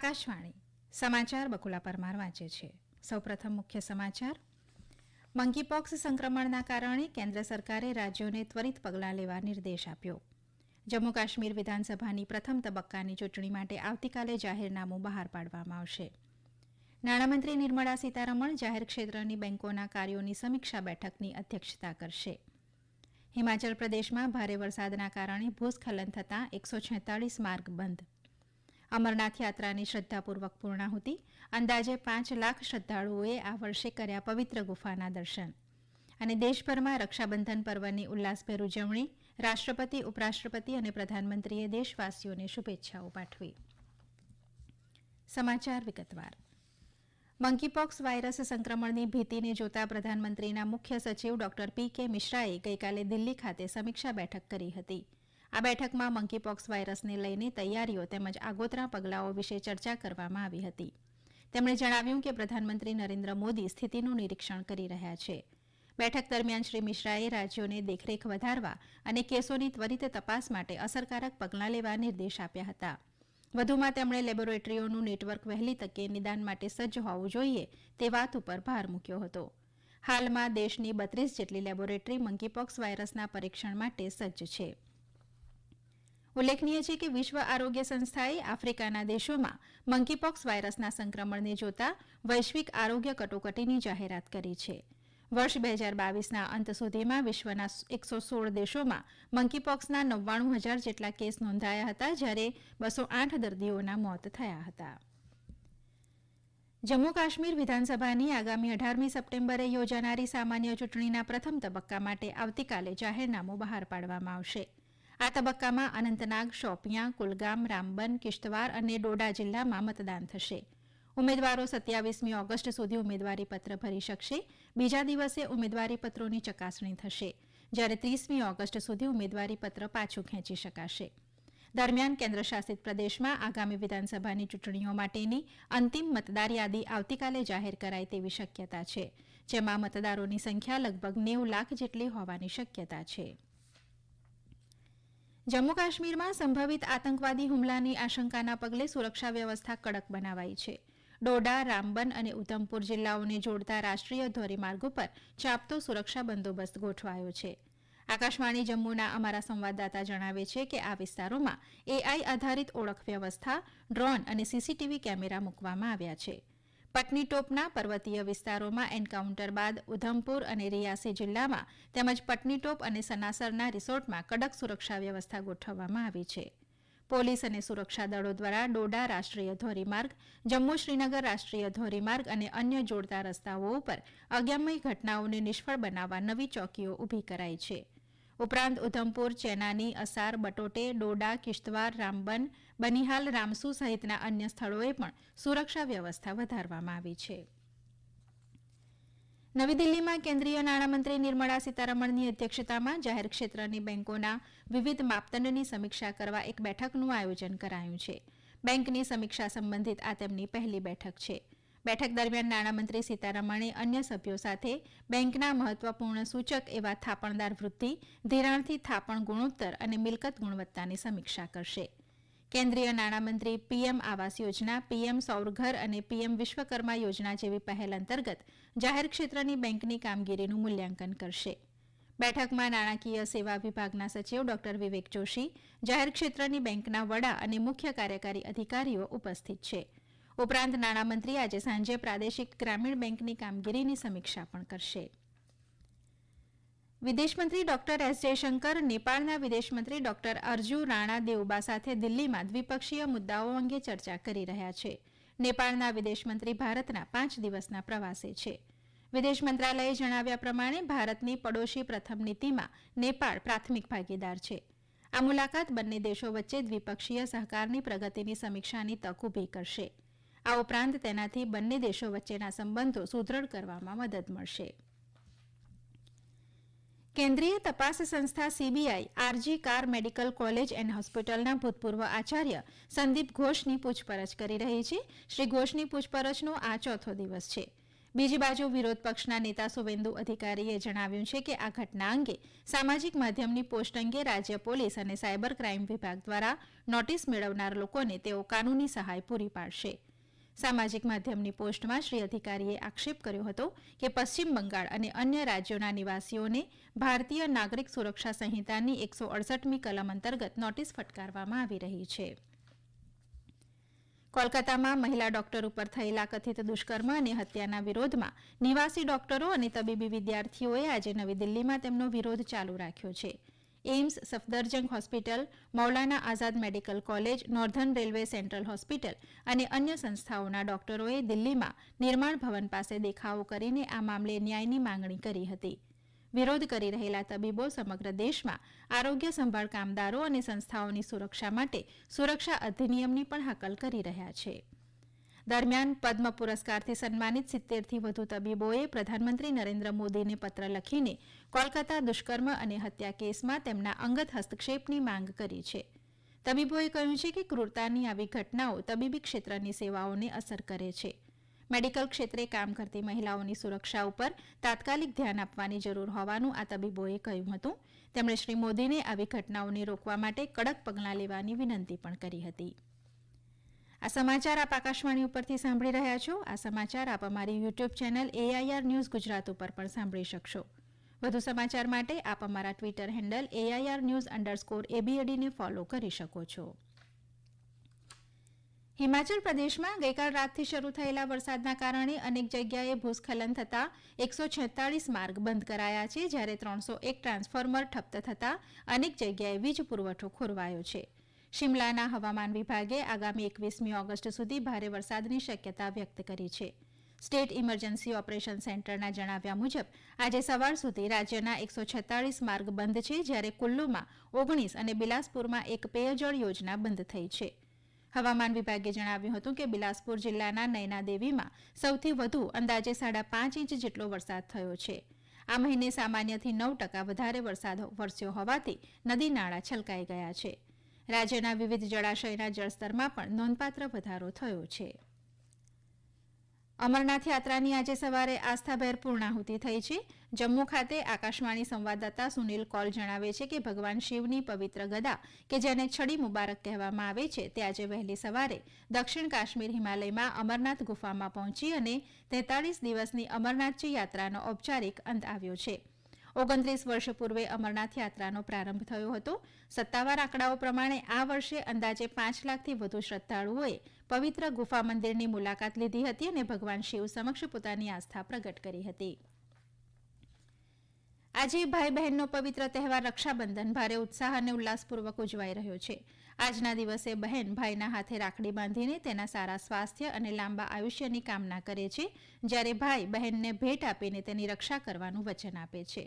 આકાશવાણી સમાચાર બકુલા પરમાર વાંચે છે. સૌપ્રથમ મુખ્ય સમાચાર. મંકીપોક્સ સંક્રમણના કારણે કેન્દ્ર સરકારે રાજ્યોને ત્વરિત પગલાં લેવા નિર્દેશ આપ્યો. જમ્મુ કાશ્મીર વિધાનસભાની પ્રથમ તબક્કાની ચૂંટણી માટે આવતીકાલે જાહેરનામું બહાર પાડવામાં આવશે. નાણામંત્રી નિર્મળા સીતારમણ જાહેર ક્ષેત્રની બેંકોના કાર્યોની સમીક્ષા બેઠકની અધ્યક્ષતા કરશે. હિમાચલ પ્રદેશમાં ભારે વરસાદના કારણે ભૂસ્ખલન થતાં એકસો છેતાળીસ માર્ગ બંધ. અમરનાથ યાત્રાની શ્રદ્ધાપૂર્વક પૂર્ણાહુતિ. અંદાજે પાંચ લાખ શ્રદ્ધાળુઓએ આ વર્ષે કર્યા પવિત્ર ગુફાના દર્શન. અને દેશભરમાં રક્ષાબંધન પર્વની ઉલ્લાસભેર ઉજવણી, રાષ્ટ્રપતિ, ઉપરાષ્ટ્રપતિ અને પ્રધાનમંત્રીએ દેશવાસીઓને શુભેચ્છાઓ પાઠવી. સમાચાર વિગતવાર. મંકીપોક્સ વાયરસ સંક્રમણની ભીતિને જોતા પ્રધાનમંત્રીના મુખ્ય સચિવ ડોક્ટર પી કે મિશ્રાએ ગઈકાલે દિલ્હી ખાતે સમીક્ષા બેઠક કરી હતી. આ બેઠકમાં મંકીપોક્સ વાયરસને લઈને તૈયારીઓ તેમજ આગોતરા પગલાઓ વિશે ચર્ચા કરવામાં આવી હતી. તેમણે જણાવ્યું કે પ્રધાનમંત્રી નરેન્દ્ર મોદી સ્થિતિનું નિરીક્ષણ કરી રહ્યા છે. બેઠક દરમિયાન શ્રી મિશ્રાએ રાજ્યોને દેખરેખ વધારવા અને કેસોની ત્વરિત તપાસ માટે અસરકારક પગલાં લેવા નિર્દેશ આપ્યા હતા. વધુમાં તેમણે લેબોરેટરીઓનું નેટવર્ક વહેલી તકે નિદાન માટે સજ્જ હોવું જોઈએ તે વાત ઉપર ભાર મૂક્યો હતો. હાલમાં દેશની બત્રીસ જેટલી લેબોરેટરી મંકીપોક્સ વાયરસના પરીક્ષણ માટે સજ્જ છે. ઉલ્લેખનીય છે કે વિશ્વ આરોગ્ય સંસ્થાએ આફ્રિકાના દેશોમાં મંકીપોક્સ વાયરસના સંક્રમણને જોતા વૈશ્વિક આરોગ્ય કટોકટીની જાહેરાત કરી છે. વર્ષ બે હજાર બાવીસના અંત સુધીમાં વિશ્વના એકસો સોળ દેશોમાં મંકીપોક્સના નવ્વાણું હજાર જેટલા કેસ નોંધાયા હતા, જ્યારે બસો આઠ દર્દીઓના મોત થયા હતા. જમ્મુ કાશ્મીર વિધાનસભાની આગામી અઢારમી સપ્ટેમ્બરે યોજાનારી સામાન્ય ચૂંટણીના પ્રથમ તબક્કા માટે આવતીકાલે જાહેરનામું બહાર પાડવામાં આવશે. આ તબક્કામાં અનંતનાગ, શોપિયાં, કુલગામ, રામબન, કિશ્તવાર અને ડોડા જિલ્લામાં મતદાન થશે. ઉમેદવારો સત્યાવીસમી ઓગસ્ટ સુધી ઉમેદવારી પત્ર ભરી શકશે. બીજા દિવસે ઉમેદવારી પત્રોની ચકાસણી થશે. જ્યારે ત્રીસમી ઓગસ્ટ સુધી ઉમેદવારી પત્ર પાછું ખેંચી શકાશે. દરમિયાન કેન્દ્રશાસિત પ્રદેશમાં આગામી વિધાનસભાની ચૂંટણીઓ માટેની અંતિમ મતદાર યાદી આવતીકાલે જાહેર કરાય તેવી શક્યતા છે, જેમાં મતદારોની સંખ્યા લગભગ નેવું લાખ જેટલી હોવાની શક્યતા છે. જમ્મુ કાશ્મીરમાં સંભવિત આતંકવાદી હુમલાની આશંકાના પગલે સુરક્ષા વ્યવસ્થા કડક બનાવાઈ છે. ડોડા, રામબન અને ઉધમપુર જિલ્લાઓને જોડતા રાષ્ટ્રીય ધોરીમાર્ગ ઉપર ચાપતો સુરક્ષા બંદોબસ્ત ગોઠવાયો છે. આકાશવાણી જમ્મુના અમારા સંવાદદાતા જણાવે છે કે આ વિસ્તારોમાં એઆઈ આધારિત ઓળખ વ્યવસ્થા, ડ્રોન અને સીસીટીવી કેમેરા મૂકવામાં આવ્યા છે. પટનીટોપના પર્વતીય વિસ્તારોમાં એન્કાઉન્ટર બાદ ઉધમપુર અને રિયાસી જિલ્લામાં તેમજ પટનીટોપ અને સનાસરના રિસોર્ટમાં કડક સુરક્ષા વ્યવસ્થા ગોઠવવામાં આવી છે. પોલીસ અને સુરક્ષા દળો દ્વારા ડોડા રાષ્ટ્રીય ધોરીમાર્ગ, જમ્મુ શ્રીનગર રાષ્ટ્રીય ધોરીમાર્ગ અને અન્ય જોડતા રસ્તાઓ ઉપર અગમ્ય ઘટનાઓને નિષ્ફળ બનાવવા નવી ચોકીઓ ઊભી કરાઈ છે. ઉપરાંત ઉધમપુર, ચેનાની, અસાર, બટોટે, ડોડા, કિશ્તવાર, રામબન બનિહાલ રામસુ સહિતના અન્ય સ્થળોએ પણ સુરક્ષા વ્યવસ્થા વધારવામાં આવી છે. નવી દિલ્હીમાં કેન્દ્રીય નાણામંત્રી નિર્મળા સીતારમણની અધ્યક્ષતામાં જાહેર ક્ષેત્રની બેન્કોના વિવિધ માપદંડની સમીક્ષા કરવા એક બેઠકનું આયોજન કરાયું છે. બેન્કની સમીક્ષા સંબંધિત આ તેમની પહેલી બેઠક છે. બેઠક દરમિયાન નાણામંત્રી સીતારમણે અન્ય સભ્યો સાથે બેન્કના મહત્વપૂર્ણ સૂચક એવા થાપણદાર વૃદ્ધિ, ધિરાણથી થાપણ ગુણોત્તર અને મિલકત ગુણવત્તાની સમીક્ષા કરશે. કેન્દ્રીય નાણામંત્રી પીએમ આવાસ યોજના, પીએમ સૌરઘર અને પીએમ વિશ્વકર્મા યોજના જેવી પહેલ અંતર્ગત જાહેર ક્ષેત્રની બેંકની કામગીરીનું મૂલ્યાંકન કરશે. બેઠકમાં નાણાકીય સેવા વિભાગના સચિવ ડોક્ટર વિવેક જોશી, જાહેર ક્ષેત્રની બેંકના વડા અને મુખ્ય કાર્યકારી અધિકારીઓ ઉપસ્થિત છે. ઉપરાંત નાણામંત્રી આજે સાંજે પ્રાદેશિક ગ્રામીણ બેંકની કામગીરીની સમીક્ષા પણ કરશે. વિદેશમંત્રી ડોક્ટર એસ જયશંકર, નેપાળના વિદેશમંત્રી ડોક્ટર અરજુ રાણા દેવબા સાથે દિલ્હીમાં દ્વિપક્ષીય મુદ્દાઓ અંગે ચર્ચા કરી રહ્યા છે. નેપાળના વિદેશમંત્રી ભારતના પાંચ દિવસના પ્રવાસે છે. વિદેશ મંત્રાલયે જણાવ્યા પ્રમાણે ભારતની પડોશી પ્રથમ નીતિમાં નેપાળ પ્રાથમિક ભાગીદાર છે. આ મુલાકાત બંને દેશો વચ્ચે દ્વિપક્ષીય સહકારની પ્રગતિની સમીક્ષાની તક ઊભી કરશે. આ ઉપરાંત તેનાથી બંને દેશો વચ્ચેના સંબંધો સુદૃઢ કરવામાં મદદ મળશે. કેન્દ્રીય તપાસ સંસ્થા CBI, RG Kar medical college and હોસ્પિટલના ભૂતપૂર્વ આચાર્ય સંદીપ ઘોષની પૂછપરછ કરી રહી છે. શ્રી ઘોષની પૂછપરછનો આ ચોથો દિવસ છે. બીજી બાજુ વિરોધ પક્ષના નેતા સુવેન્દુ અધિકારીએ જણાવ્યું છે કે આ ઘટના અંગે સામાજિક માધ્યમની પોસ્ટ અંગે રાજ્ય પોલીસ અને સાયબર ક્રાઇમ વિભાગ દ્વારા નોટિસ મેળવનાર લોકોને તેઓ કાનૂની સહાય પૂરી પાડશે. સામાજિક માધ્યમની પોસ્ટમાં શ્રી અધિકારીએ આક્ષેપ કર્યો હતો કે પશ્ચિમ બંગાળ અને અન્ય રાજ્યોના નિવાસીઓને ભારતીય નાગરિક સુરક્ષા સંહિતાની એકસો અડસઠમી કલમ અંતર્ગત નોટિસ ફટકારવામાં આવી રહી છે. કોલકાતામાં મહિલા ડોક્ટર ઉપર થયેલા કથિત દુષ્કર્મ અને હત્યાના વિરોધમાં નિવાસી ડોક્ટરો અને તબીબી વિદ્યાર્થીઓએ આજે નવી દિલ્હીમાં તેમનો વિરોધ ચાલુ રાખ્યો છે. AIIMS Safdarjung hospital, Maulana Azad medical college, northern railway central hospital અને અન્ય સંસ્થાઓના ડોક્ટરોએ દિલ્હીમાં નિર્માણ ભવન પાસે દેખાવો કરીને આ મામલે ન્યાયની માંગણી કરી હતી. વિરોધ કરી રહેલા તબીબો સમગ્ર દેશમાં આરોગ્ય સંભાળ કામદારો અને સંસ્થાઓની સુરક્ષા માટે સુરક્ષા અધિનિયમની પણ હાકલ કરી રહ્યા છે. દરમિયાન પદ્મ પુરસ્કારથી સન્માનિત સિત્તેરથી વધુ તબીબોએ પ્રધાનમંત્રી નરેન્દ્ર મોદીને પત્ર લખીને કોલકાતા દુષ્કર્મ અને હત્યા કેસમાં તેમના અંગત હસ્તક્ષેપની માંગ કરી છે. તબીબોએ કહ્યું છે કે ક્રૂરતાની આવી ઘટનાઓ તબીબી ક્ષેત્રની સેવાઓને અસર કરે છે. મેડિકલ ક્ષેત્રે કામ કરતી મહિલાઓની સુરક્ષા ઉપર તાત્કાલિક ધ્યાન આપવાની જરૂર હોવાનું આ તબીબોએ કહ્યું હતું. તેમણે શ્રી મોદીને આવી ઘટનાઓને રોકવા માટે કડક પગલાં લેવાની વિનંતી પણ કરી હતી. આ સમાચાર આપ આકાશવાણી ઉપરથી સાંભળી રહ્યા છો. આ સમાચાર આપ અમારી YouTube channel AIR news Gujarat ઉપર પણ સાંભળી શકશો. વધુ સમાચાર માટે આપ અમારા Twitter handle AIR news underscore એબીએડીને follow કરી શકો છો. હિમાચલ પ્રદેશમાં ગઈકાલ રાતથી શરૂ થયેલા વરસાદના કારણે અનેક જગ્યાએ ભૂસ્ખલન થતાં એકસો છેતાળીસ માર્ગ બંધ કરાયા છે, જ્યારે ત્રણસો એક ટ્રાન્સફોર્મર ઠપ્ત થતાં અનેક જગ્યાએ વીજ પુરવઠો ખોરવાયો છે. શિમલાના હવામાન વિભાગે આગામી એકવીસમી ઓગસ્ટ સુધી ભારે વરસાદની શક્યતા વ્યક્ત કરી છે. સ્ટેટ ઇમરજન્સી ઓપરેશન સેન્ટરના જણાવ્યા મુજબ, આજે સવાર સુધી રાજ્યના એકસો છેતાળીસ માર્ગ બંધ છે, જ્યારે કુલ્લુમાં ઓગણીસ અને બિલાસપુરમાં એક પેયજળ યોજના બંધ થઈ છે. હવામાન વિભાગે જણાવ્યું હતું કે, બિલાસપુર જિલ્લાના નયનાદેવીમાં સૌથી વધુ અંદાજે સાડા પાંચ ઇંચ જેટલો વરસાદ થયો છે. આ મહિને સામાન્યથી નવ ટકા વધારે વરસાદ વરસ્યો હોવાથી નદી નાળા છલકાઈ ગયા છે. રાજ્યના વિવિધ જળાશયના જળસ્તરમાં પણ નોંધપાત્ર વધારો થયો છે. અમરનાથ યાત્રાની આજે સવારે આસ્થાભેર પૂર્ણાહુતિ થઈ છે. જમ્મુ ખાતે આકાશવાણી સંવાદદાતા સુનિલ કોલ જણાવે છે કે ભગવાન શિવની પવિત્ર ગદા, કે જેને છડી મુબારક કહેવામાં આવે છે, તે આજે વહેલી સવારે દક્ષિણ કાશ્મીર હિમાલયમાં અમરનાથ ગુફામાં પહોંચી અને તેતાળીસ દિવસની અમરનાથજી યાત્રાનો ઔપચારિક અંત આવ્યો છે. ઓગણત્રીસ વર્ષ પૂર્વે અમરનાથ યાત્રાનો પ્રારંભ થયો હતો. સત્તાવાર આંકડાઓ પ્રમાણે આ વર્ષે અંદાજે પાંચ લાખથી વધુ શ્રદ્ધાળુઓએ પવિત્ર ગુફા મંદિરની મુલાકાત લીધી હતી અને ભગવાન શિવ સમક્ષ પોતાની આસ્થા પ્રગટ કરી હતી. આજે ભાઈ બહેનનો પવિત્ર તહેવાર રક્ષાબંધન ભારે ઉત્સાહ અને ઉલ્લાસપૂર્વક ઉજવાઈ રહ્યો છે. આજના દિવસે બહેન ભાઈના હાથે રાખડી બાંધીને તેના સારા સ્વાસ્થ્ય અને લાંબા આયુષ્યની કામના કરે છે, જ્યારે ભાઈ બહેનને ભેટ આપીને તેની રક્ષા કરવાનું વચન આપે છે.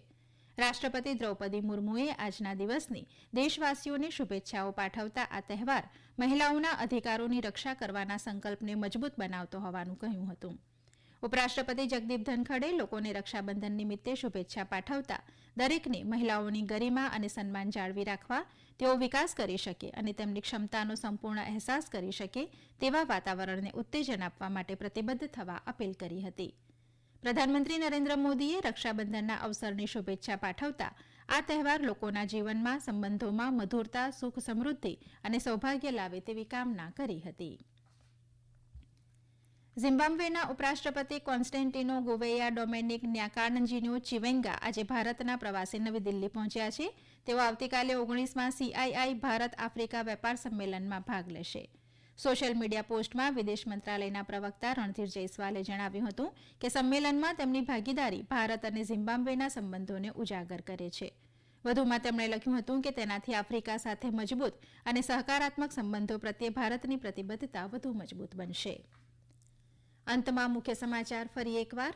રાષ્ટ્રપતિ દ્રૌપદી મુર્મુએ આજના દિવસની દેશવાસીઓને શુભેચ્છાઓ પાઠવતા આ તહેવાર મહિલાઓના અધિકારોની રક્ષા કરવાના સંકલ્પને મજબૂત બનાવતો હોવાનું કહ્યું હતું. ઉપરાષ્ટ્રપતિ જગદીપ ધનખડે લોકોને રક્ષાબંધન નિમિત્તે શુભેચ્છા પાઠવતા દરેકને મહિલાઓની ગરિમા અને સન્માન જાળવી રાખવા, તેઓ વિકાસ કરી શકે અને તેમની ક્ષમતાનો સંપૂર્ણ અહેસાસ કરી શકે તેવા વાતાવરણને ઉત્તેજન આપવા માટે પ્રતિબદ્ધ થવા અપીલ કરી હતી. પ્રધાનમંત્રી નરેન્દ્ર મોદીએ રક્ષાબંધનના અવસરની શુભેચ્છા પાઠવતા આ તહેવાર લોકોના જીવનમાં સંબંધોમાં મધુરતા, સુખ સમૃદ્ધિ અને સૌભાગ્ય લાવે તેવી કામના કરી હતી. ઝિમ્બાબ્વેના ઉપરાષ્ટ્રપતિ કોન્સ્ટેન્ટીનો ગોવેયા ડોમેનિક ન્યાકાર્નજીનો ચિવેંગા આજે ભારતના પ્રવાસે નવી દિલ્હી પહોંચ્યા છે. તેઓ આવતીકાલે ઓગણીસમાં સીઆઈઆઈ ભારત આફ્રિકા વેપાર સંમેલનમાં ભાગ લેશે. સોશિયલ મીડિયા પોસ્ટમાં વિદેશ મંત્રાલયના પ્રવક્તા રણધીર જયસ્વાલે જણાવ્યું હતું કે સંમેલનમાં તેમની ભાગીદારી ભારત અને ઝિમ્બાબ્વેના સંબંધોને ઉજાગર કરે છે. વધુમાં તેમણે લખ્યું હતું કે તેનાથી આફ્રિકા સાથે મજબૂત અને સહકારાત્મક સંબંધો પ્રત્યે ભારતની પ્રતિબદ્ધતા વધુ મજબૂત બનશે. અંતમાં મુખ્ય સમાચાર ફરી એકવાર.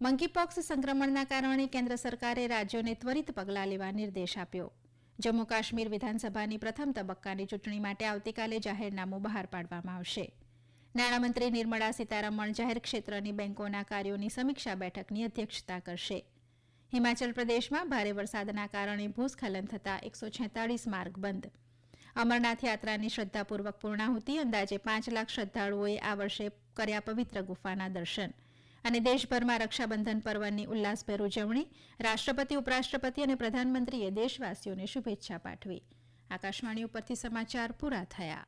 મંકીપોક્સ સંક્રમણના કારણે કેન્દ્ર સરકારે રાજ્યોને ત્વરિત પગલાં લેવા નિર્દેશ આપ્યો. જમ્મુ કાશ્મીર વિધાનસભાની પ્રથમ તબક્કાની ચૂંટણી માટે આવતીકાલે જાહેરનામું બહાર પાડવામાં આવશે. નાણામંત્રી નિર્મળા સીતારમણ જાહેર ક્ષેત્રની બેંકોના કાર્યોની સમીક્ષા બેઠકની અધ્યક્ષતા કરશે. હિમાચલ પ્રદેશમાં ભારે વરસાદના કારણે ભૂસ્ખલન થતાં એકસો માર્ગ બંધ. અમરનાથ યાત્રાની શ્રદ્ધાપૂર્વક પૂર્ણાહુતિ, અંદાજે પાંચ લાખ શ્રદ્ધાળુઓએ આ વર્ષે કર્યા પવિત્ર ગુફાના દર્શન. અને દેશભરમાં રક્ષાબંધન પર્વની ઉલ્લાસભેર ઉજવણી, રાષ્ટ્રપતિ, ઉપરાષ્ટ્રપતિ અને પ્રધાનમંત્રીએ દેશવાસીઓને શુભેચ્છા પાઠવી. આકાશવાણી ઉપરથી સમાચાર પૂરા થયા.